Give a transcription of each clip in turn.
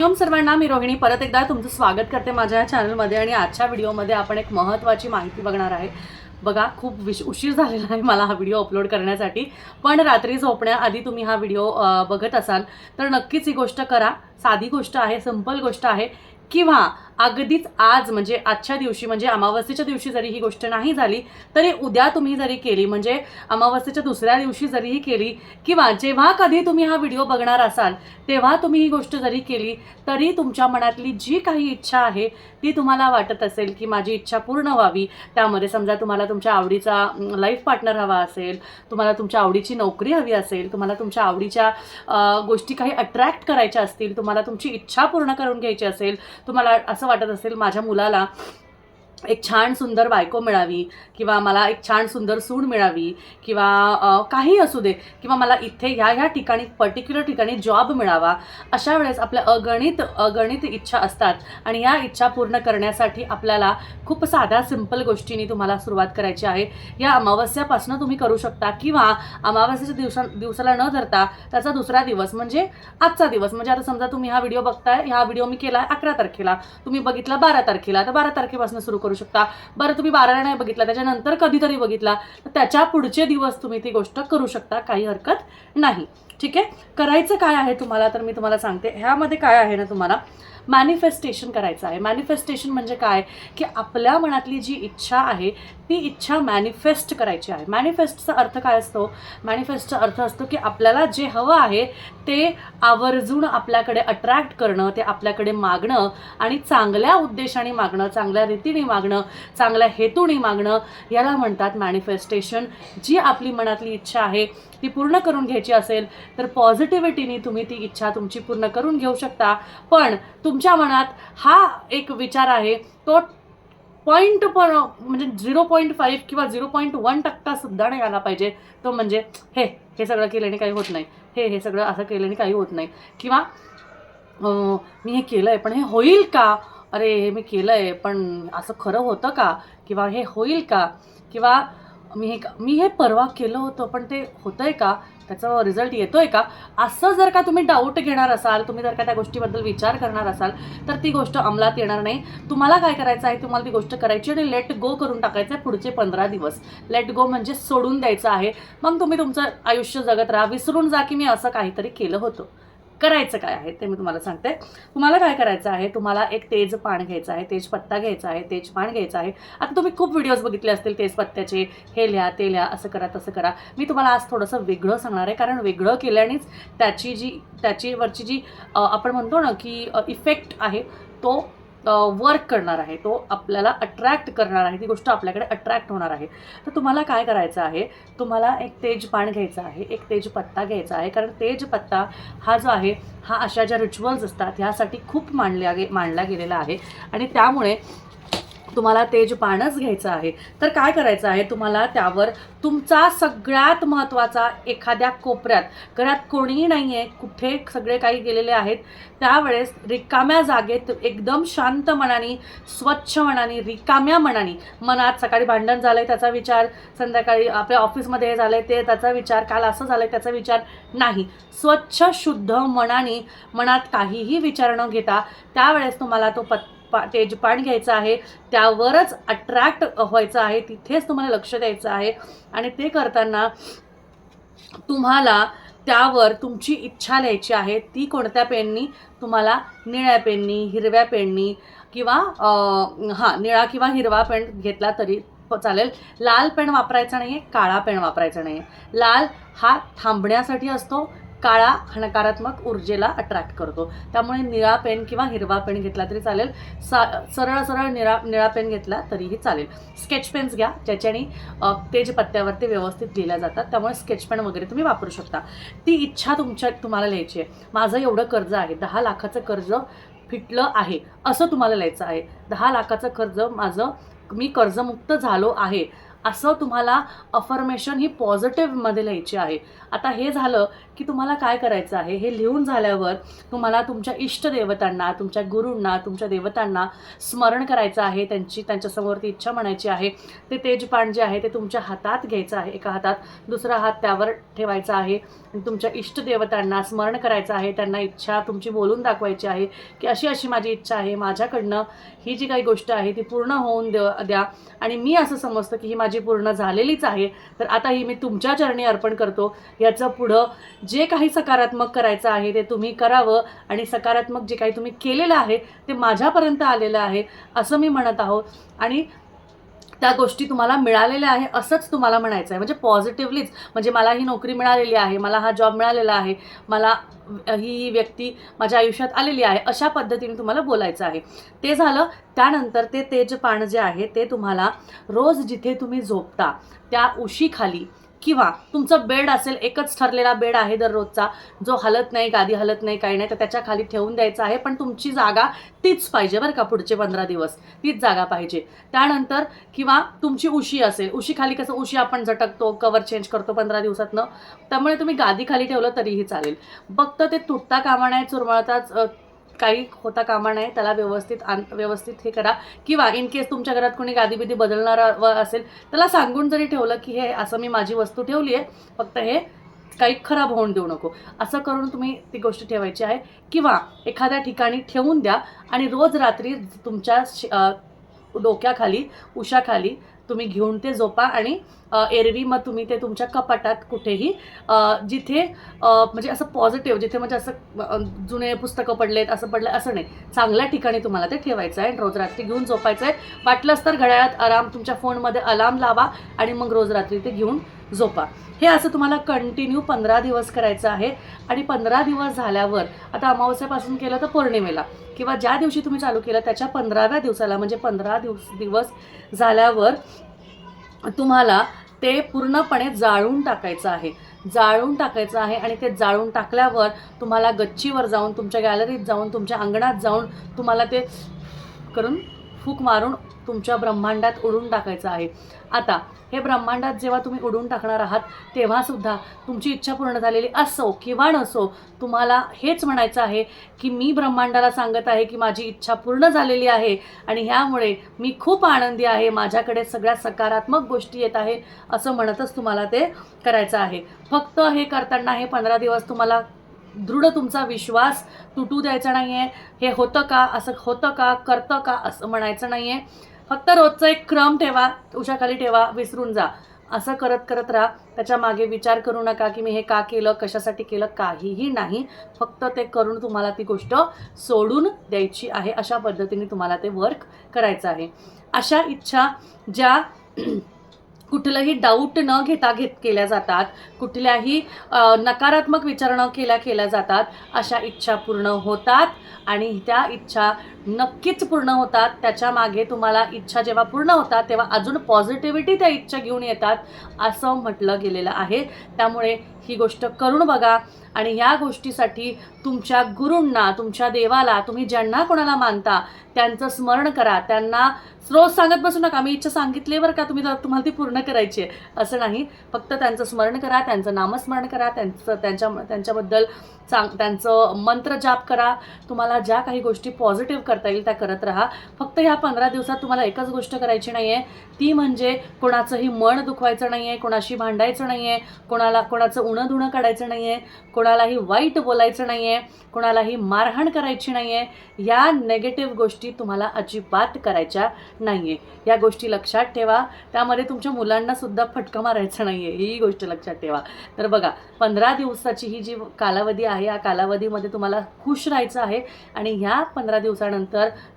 नमस्कार सर्वांना मी रोहिणी. परत एकदा तुमचं स्वागत करते माझ्या या चॅनलमध्ये आणि आजच्या व्हिडिओमध्ये आपण एक महत्त्वाची माहिती बघणार आहे. बघा खूप विश उशीर झालेला आहे मला हा व्हिडिओ अपलोड करण्यासाठी. पण रात्री झोपण्याआधी तुम्ही हा व्हिडिओ बघत असाल तर नक्कीच ही गोष्ट करा. साधी गोष्ट आहे सिंपल गोष्ट आहे. किंवा अगदीच आज म्हणजे आजच्या दिवशी म्हणजे अमावस्येच्या दिवशी जरी ही गोष्ट नाही झाली तरी उद्या तुम्ही जरी केली म्हणजे अमावस्येच्या दुसऱ्या दिवशी जरीही केली किंवा जेव्हा कधी तुम्ही हा व्हिडिओ बघणार असाल तेव्हा तुम्ही ही गोष्ट जरी केली तरी तुमच्या मनातली जी काही इच्छा आहे ती तुम्हाला वाटत असेल की माझी इच्छा पूर्ण व्हावी. त्यामध्ये समजा तुम्हाला तुमच्या आवडीचा लाईफ पार्टनर हवा असेल तुम्हाला तुमच्या आवडीची नोकरी हवी असेल तुम्हाला तुमच्या आवडीच्या गोष्टी काही अट्रॅक्ट करायच्या असतील तुम्हाला तुमची इच्छा पूर्ण करून घ्यायची असेल तुम्हाला असं वाटत असेल माझ्या मुलाला. एक छान सुंदर बायको मिळावी किंवा मला एक छान सुंदर सूड मिळावी किंवा काही असू दे किंवा मला इथे ह्या ह्या ठिकाणी पर्टिक्युलर ठिकाणी जॉब मिळावा अशा वेळेस आपल्या अगणित अगणित इच्छा असतात. आणि या इच्छा पूर्ण करण्यासाठी आपल्याला खूप साध्या सिंपल गोष्टींनी तुम्हाला सुरुवात करायची आहे. या अमावस्यापासून तुम्ही करू शकता किंवा अमावस्याच्या दिवसा दिवसाला न धरता त्याचा दुसरा दिवस म्हणजे आजचा दिवस. म्हणजे आता समजा तुम्ही हा व्हिडिओ बघताय हा व्हिडिओ मी केला अकरा तारखेला. तुम्ही बघितला बारा तारखेला. तर बारा तारखेपासून सुरू करू शकता. बरं तुम्ही बाराला नाही बघितला त्याच्यानंतर कधीतरी बघितला तर त्याच्या पुढचे दिवस तुम्ही ती गोष्ट करू शकता काही हरकत नाही. ठीक आहे? करायचं काय आहे तुम्हाला तर मी तुम्हाला सांगते. ह्यामध्ये काय आहे ना तुम्हाला मॅनिफेस्टेशन करायचं आहे. मॅनिफेस्टेशन म्हणजे काय? की आपल्या मनातली जी इच्छा आहे ती इच्छा मॅनिफेस्ट करायची आहे. मॅनिफेस्टचा अर्थ काय असतो? मॅनिफेस्टचा अर्थ असतो की आपल्याला जे हवं आहे ते आवर्जून आपल्याकडे अट्रॅक्ट करणं ते आपल्याकडे मागणं आणि चांगल्या उद्देशाने मागणं चांगल्या रीतीने मागणं चांगल्या हेतूने मागणं याला म्हणतात मॅनिफेस्टेशन जी आपली मनातली इच्छा आहे ती पूर्ण करून घ्यायची असेल तर पॉझिटिव्हिटीने तुम्ही ती इच्छा तुमची पूर्ण करून घेऊ शकता. पण तुम तुमच्या मनात हा एक विचार आहे तो पॉईंट पण म्हणजे झिरो पॉईंट फाईव्ह किंवा झिरो पॉईंट वन टक्का सुद्धा नाही आला पाहिजे. तो म्हणजे हे हे सगळं केल्याने काही होत नाही. हे हे सगळं असं केल्याने काही होत नाही. किंवा मी हे केलं आहे पण हे होईल का? अरे हे मी केलं आहे पण असं खरं होतं का? किंवा हे होईल का? किंवा मी हे मी हे परवा केलं होतं पण ते होतं आहे का? त्याचा रिझल्ट येतोय का? असं जर का तुम्ही डाऊट घेणार असाल तुम्ही जर का त्या गोष्टीबद्दल विचार करणार असाल तर ती गोष्ट अंमलात येणार नाही. तुम्हाला काय करायचं आहे? तुम्हाला ती गोष्ट करायची आणि लेट गो करून टाकायचं आहे पुढचे पंधरा दिवस. लेट गो म्हणजे सोडून द्यायचं आहे. मग तुम्ही तुमचं आयुष्य जगत राहा. विसरून जा की मी असं काहीतरी केलं होतं. करायचं काय आहे ते मी तुम्हाला सांगते. तुम्हाला काय करायचं आहे? तुम्हाला एक तेज पान घ्यायचं आहे तेज पत्ता घ्यायचा आहे तेज पान घ्यायचं आहे. आता तुम्ही खूप व्हिडिओज बघितले असतील तेज पत्त्याचे हे लिहा ते लिहा असं करा तसं करा. मी तुम्हाला आज थोडंसं वेगळं सांगणार आहे कारण वेगळं केल्यानेच त्याची जी त्याचीवरची जी आपण म्हणतो ना की इफेक्ट आहे तो वर्क करणार आहे तो आपल्याला अट्रॅक्ट करणार आहे ती गोष्ट आपल्याकडे अट्रॅक्ट होणार आहे. तर तुम्हाला काय करायचं आहे? तुम्हाला एक तेजपान घ्यायचं आहे एक तेजपत्ता घ्यायचा आहे कारण तेजपत्ता हा जो आहे हा अशा ज्या रिच्युअल्स असतात ह्यासाठी खूप मांडल्या गे मांडला गेलेला आहे. आणि त्यामुळे तुम्हाला तेज पानच घ्यायचं आहे. तर काय करायचं आहे? तुम्हाला त्यावर तुमचा सगळ्यात महत्त्वाचा एखाद्या कोपऱ्यात घरात कोणीही नाही आहे कुठे सगळे काही गेलेले आहेत त्यावेळेस रिकाम्या जागेत एकदम शांत मनाने स्वच्छ मनाने रिकाम्या मनाने मनात सकाळी भांडण झालं आहे त्याचा विचार संध्याकाळी आपल्या ऑफिसमध्ये हे झालं आहे ते त्याचा विचार काल असं झालं आहे त्याचा विचार नाही. स्वच्छ शुद्ध मनाने मनात काहीही विचार न घेता त्यावेळेस तुम्हाला तो पत् पा तेजपान घ्यायचं आहे त्यावरच अट्रॅक्ट व्हायचं आहे तिथेच तुम्हाला लक्ष द्यायचं आहे. आणि ते करताना तुम्हाला त्यावर तुमची इच्छा लिहायची आहे ती कोणत्या पेननी? तुम्हाला निळ्या पेननी हिरव्या पेननी किंवा हां निळा किंवा हिरवा पेन घेतला तरी चालेल. लाल पेन वापरायचा नाही आहे काळा पेन वापरायचा नाही आहे लाल हा थांबण्यासाठी असतो काळा हणकारात्मक नकारात्मक ऊर्जेला अट्रॅक्ट करतो. त्यामुळे निळा पेन किंवा हिरवा पेन घेतला तरी चालेल. सा सरळ सरळ निळा निळा पेन घेतला तरीही चालेल. स्केच पेन्स घ्या ज्याच्याने तेज पत्त्यावरती व्यवस्थित लिहिल्या जातात. त्यामुळे स्केच पेन वगैरे तुम्ही वापरू शकता. ती इच्छा तुमच्या तुम्हाला लिहायची आहे. माझं एवढं कर्ज आहे. दहा लाखाचं कर्ज फिटलं आहे. असं तुम्हाला लिहायचं आहे. दहा लाखाचं कर्ज माझं मी कर्जमुक्त झालो आहे. असं तुम्हाला अफर्मेशन ही पॉझिटिव्हमध्ये लिहायची आहे. आता हे झालं की तुम्हाला काय करायचं आहे? हे लिहून झाल्यावर तुम्हाला तुमच्या इष्टदेवतांना तुमच्या गुरूंना तुमच्या देवतांना स्मरण करायचं आहे. त्यांची त्यांच्यासमोर ती इच्छा म्हणायची आहे. ते तेजपान जे आहे ते तुमच्या हातात घ्यायचं आहे. एका हातात दुसरा हात त्यावर ठेवायचा आहे. तुमच्या इष्टदेवतांना स्मरण करायचं आहे त्यांना इच्छा तुमची बोलून दाखवायची आहे की अशी अशी माझी इच्छा आहे माझ्याकडनं ही जी काही गोष्ट आहे ती पूर्ण होऊन द द्या. आणि मी असं समजतं की ही माझी पूर्ण झालेलीच आहे. तर आता ही मी तुमच्या चरणी अर्पण करतो. याचं पुढं जे काही सकारात्मक करायचं आहे ते तुम्ही करावं आणि सकारात्मक जे काही तुम्ही केलेलं आहे ते माझ्यापर्यंत आलेलं आहे असं मी म्हणत आहोत आणि त्या गोष्टी तुम्हाला मिळालेल्या आहे असंच तुम्हाला म्हणायचं आहे. म्हणजे पॉझिटिव्हलीच म्हणजे मला ही नोकरी मिळालेली आहे मला हा जॉब मिळालेला आहे मला ही व्यक्ती माझ्या आयुष्यात आलेली आहे अशा पद्धतीने तुम्हाला बोलायचं आहे. ते झालं त्यानंतर ते तेजपान जे आहे ते तुम्हाला रोज जिथे तुम्ही झोपता त्या उशीखाली किंवा तुमचं बेड असेल एकच ठरलेला बेड आहे दररोजचा जो हलत नाही गादी हलत नाही काही नाही तर त्याच्याखाली ठेवून द्यायचा आहे. पण तुमची जागा तीच पाहिजे बरं का पुढचे पंधरा दिवस. तीच जागा पाहिजे. त्यानंतर किंवा तुमची उशी असेल उशी खाली कसं उशी आपण झटकतो कवर चेंज करतो पंधरा दिवसातनं त्यामुळे तुम्ही गादी खाली ठेवलं तरीही चालेल. फक्त ते तुटता कामा नाही चुरमळताच काही होता कामा नाही त्याला व्यवस्थित आण व्यवस्थित हे करा. किंवा इन केस तुमच्या घरात कोणी गादी बिदी बदलणारा व असेल त्याला सांगून जरी ठेवलं की हे असं मी माझी वस्तू ठेवली आहे फक्त हे काही खराब होऊन देऊ नको. असं करून तुम्ही ती गोष्ट ठेवायची आहे. किंवा एखाद्या ठिकाणी ठेवून द्या आणि रोज रात्री तुमच्या डोक्याखाली उशाखाली तुम्ही घेऊन ते झोपा आणि एरवी मग तुम्ही ते तुमच्या कपाटात कुठेही म्हणजे जिथे म्हणजे असं पॉझिटिव्ह जिथे म्हणजे असं जुने पुस्तकं पडलेत असं पडलं असं नाही. चांगल्या ठिकाणी तुम्हाला ते ठेवायचं आहे रोज रात्री घेऊन झोपायचं आहे वाटलंच तर घड्याळात आराम तुमच्या फोनमध्ये अलार्म लावा आणि मग रोज रात्री ते घेऊन झोपा. हे असं तुम्हाला कंटिन्यू पंधरा दिवस करायचं आहे. आणि पंधरा दिवस झाल्यावर आता अमावस्यापासून केलं तर पौर्णिमेला. किंवा ज्या दिवशी तुम्ही चालू केलं त्याच्या पंधराव्या दिवसाला म्हणजे पंधरा दिवस दिवस झाल्यावर तुम्हाला ते पूर्णपणे जाळून टाकायचं आहे. जाळून टाकायचं आहे आणि ते जाळून टाकल्यावर तुम्हाला गच्चीवर जाऊन तुमच्या गॅलरीत जाऊन तुमच्या अंगणात जाऊन तुम्हाला ते करून फूक मारून तुमच्या ब्रह्मांडात उडून टाकायचं आहे. आता हे ब्रह्मांडात जेव्हा तुम्ही उडून टाकणार आहात तेव्हासुद्धा तुमची इच्छा पूर्ण झालेली असो किंवा नसो तुम्हाला हेच म्हणायचं आहे की मी ब्रह्मांडाला सांगत आहे की माझी इच्छा पूर्ण झालेली आहे आणि ह्यामुळे मी खूप आनंदी आहे माझ्याकडे सगळ्या सकारात्मक गोष्टी येत आहे असं म्हणतच तुम्हाला ते करायचं आहे. फक्त हे करताना हे पंधरा दिवस तुम्हाला दृढ तुमचा विश्वास तुटू द्यायचा नाही आहे हे होतं का असं होतं का करतं का असं म्हणायचं नाही आहे फक्त रोजचा एक क्रम ठेवा उशाखाली ठेवा विसरून जा. असं करत करत राहा. त्याच्यामागे विचार करू नका की मी हे का केलं कशासाठी केलं काहीही नाही. फक्त ते करून तुम्हाला ती गोष्ट सोडून द्यायची आहे. अशा पद्धतीने तुम्हाला ते वर्क करायचं आहे. अशा इच्छा ज्या कुठलंही डाऊट न घेता घेत केल्या जातात कुठल्याही नकारात्मक विचार न केल्या केल्या जातात अशा इच्छा पूर्ण होतात. आणि त्या इच्छा नक्कीच पूर्ण होतात. त्याच्यामागे तुम्हाला इच्छा जेव्हा पूर्ण होतात तेव्हा अजून पॉझिटिव्हिटी त्या इच्छा घेऊन येतात असं म्हटलं गेलेलं आहे. त्यामुळे ही गोष्ट करून बघा आणि ह्या गोष्टीसाठी तुमच्या गुरूंना तुमच्या देवाला तुम्ही ज्यांना कोणाला मानता त्यांचं स्मरण करा. त्यांना रोज सांगत बसू नका. मी इच्छा सांगितली बरं का तुम्ही तुम्हाला ती पूर्ण करायची आहे? असं नाही. फक्त त्यांचं स्मरण करा त्यांचं नामस्मरण करा त्यांचं त्यांच्या त्यांच्याबद्दल सांग त्यांचं मंत्र जाप करा. तुम्हाला ज्या काही गोष्टी पॉझिटिव्ह करता येईल त्या करत राहा. फक्त ह्या पंधरा दिवसात तुम्हाला एकच गोष्ट करायची नाही आहे ती म्हणजे कोणाचंही मन दुखवायचं नाही आहे कोणाशी भांडायचं नाही आहे कोणाला कोणाचं उणं धुणं काढायचं नाही आहे कोणालाही वाईट बोलायचं नाही आहे कोणालाही मारहाण करायची नाही आहे या नेगेटिव्ह गोष्टी तुम्हाला अजिबात करायच्या नाही आहे या गोष्टी लक्षात ठेवा. त्यामध्ये तुमच्या मुलांनासुद्धा फटका मारायचा नाही आहे ही गोष्ट लक्षात ठेवा. तर बघा पंधरा दिवसाची ही जी कालावधी आहे या कालावधीमध्ये तुम्हाला खुश राहायचं आहे आणि ह्या पंधरा दिवसानंतर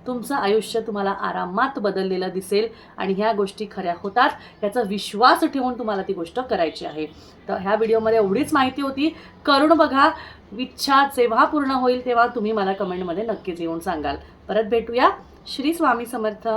तुमचं आयुष्य तुम्हाला आरामात बदललेलं दिसेल आणि ह्या गोष्टी खऱ्या होतात याचा विश्वास ठेवून तुम्हाला ती गोष्ट करायची आहे. तर ह्या व्हिडिओमध्ये एवढीच माहिती होती. करून बघा. इच्छा जेव्हा पूर्ण होईल तेव्हा तुम्ही मला कमेंटमध्ये नक्कीच येऊन सांगाल. परत भेटूया. श्री स्वामी समर्थ.